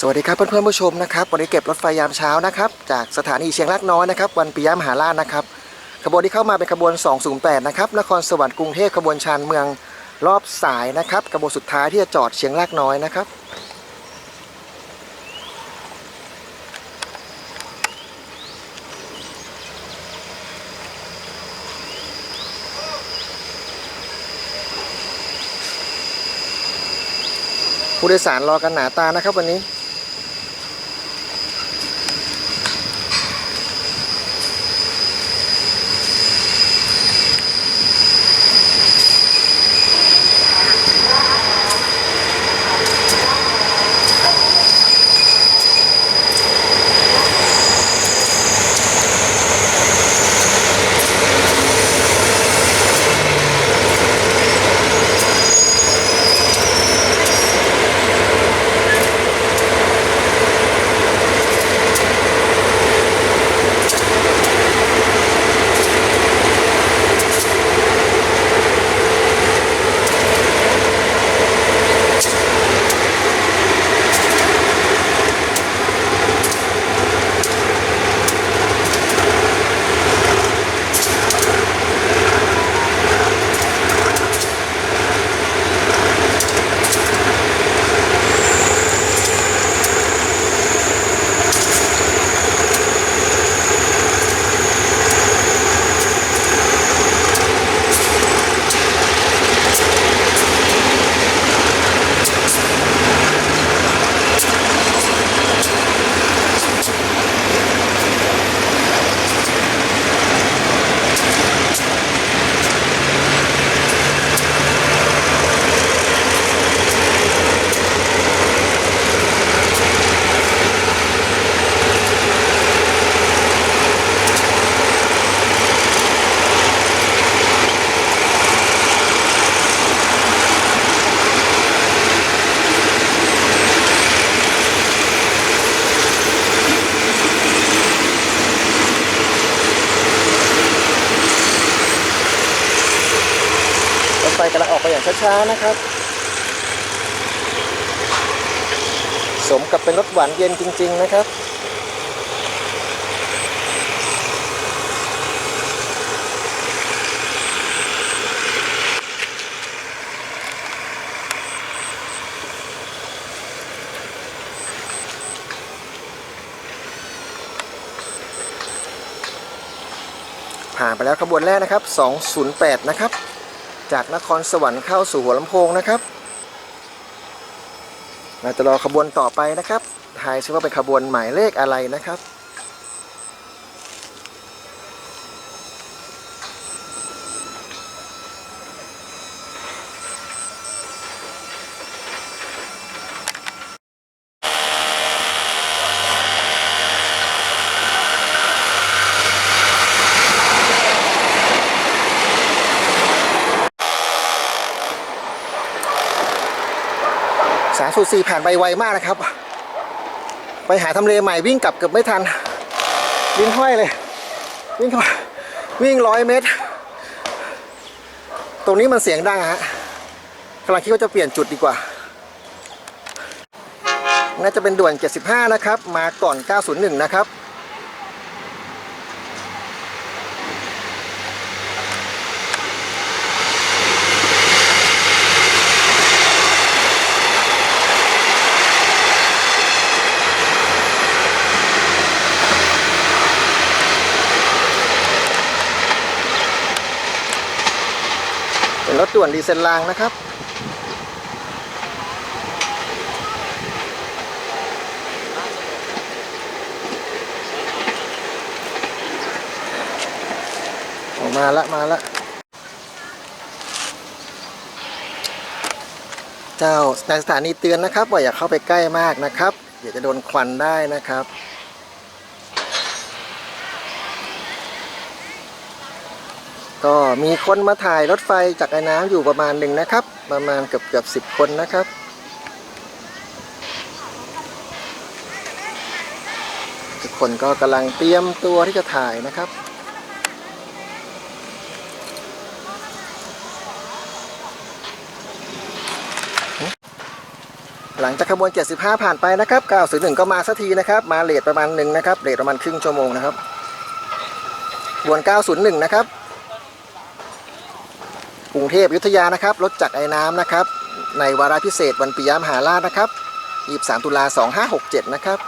สวัสดีครับเพื่อนๆผู้ชมนะครับวันนี้เก็บรถไฟยามเช้านะครับจากสถานีเชียงรากน้อยนะครับวันปิยมหาราชนะครับขบวนที่เข้ามาเป็นขบวน 208 นะครับนครสวรรค์กรุงเทพขบวนชานเมืองรอบสายนะครับขบวนสุดท้ายที่จะจอดเชียงรากน้อยนะครับผู้โดยสารรอกันหนาตานะครับวันนี้ ออกไปอย่างช้าๆนะครับ สมกับเป็นรถหวานเย็นจริง ๆ นะครับผ่านไปแล้วขบวนแรกนะครับ 208 นะครับ จากนครสวรรค์เข้าสู่หัวลำโพงนะครับเราจะรอขบวนต่อไปนะครับทายซิว่าเป็นขบวนหมายเลขอะไรนะครับายสูตรสี่ผ่านไปไวมากนะครับ ไปหาทำเลใหม่วิ่งกลับเกือบไม่ทัน วิ่งห้อยเลย วิ่งเข้าวิ่งร้อยเมตร ตรงนี้มันเสียงดังฮะกำลังคิดว่าจะเปลี่ยนจุดดีกว่า น่าจะเป็นด่วน 75 นะครับ มาก่อน 901 นะครับ รถด่วนดีเซลรางนะครับ ออกมาละมาละ เจ้าในสถานีเตือนนะครับว่าอย่าเข้าไปใกล้มากนะครับ เดี๋ยวจะโดนควันได้นะครับ ก็มีคนมาถ่ายรถไฟจากไอ้น้ำอยู่ประมาณหนึ่งนะครับ ประมาณเกือบเกือบสิบคนนะครับ ทุกคนก็กำลังเตรียมตัวที่จะถ่ายนะครับหลังจากขบวน 75 ผ่านไปนะครับ 901 ก็มาสักทีนะครับ มาเลทประมาณหนึ่งนะครับ เลทประมาณครึ่งชั่วโมงนะครับขบวน 901 นะครับ รุงเทพยุธยานะครับรถจักรไอ้น้ำนะครับ ในวาระพิเศษวันปิยมหาราชนะครับ 23 ตุลา 2567 นะครับ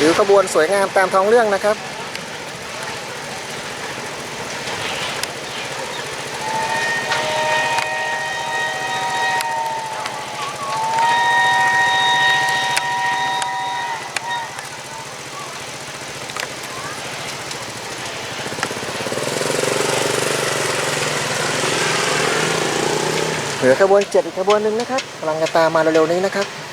หรือขบวนสวยงามตามท้องเรื่องนะครับ เหลือขบวนเจ็ดอีกขบวนหนึ่งนะครับกำลังจะตามมาเร็วๆนี้นะครับ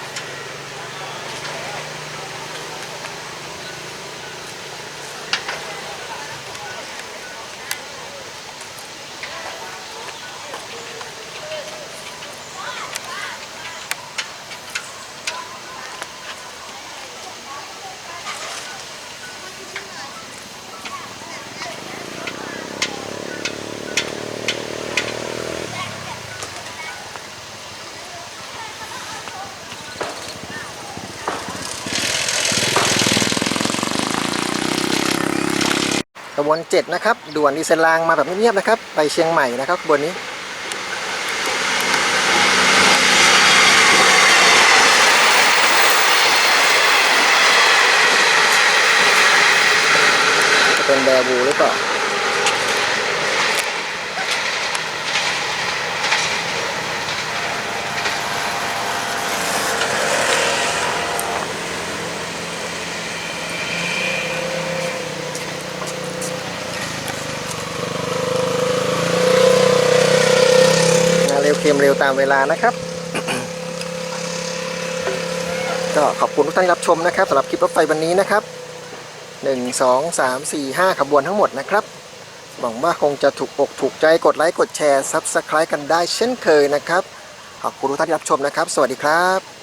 ขบวน7นะครับด่วนดีเซลรางมาแบบเงียบๆนะครับ ไปเชียงใหม่นะครับขบวนนี้เป็นแบบูหรือเปล่า มาเร็วเค็ม เร็วตามเวลานะครับ ก็ขอบคุณทุกท่านที่รับชมนะครับสำหรับคลิปรถไฟวันนี้นะครับ 1 2 3 4 5 ขบวนทั้งหมดนะครับ หวังว่าคงจะถูกอกถูกใจกดไลค์กดแชร์ซับสไครต์กันได้เช่นเคยนะครับ ขอบคุณทุกท่านที่รับชมนะครับ สวัสดีครับ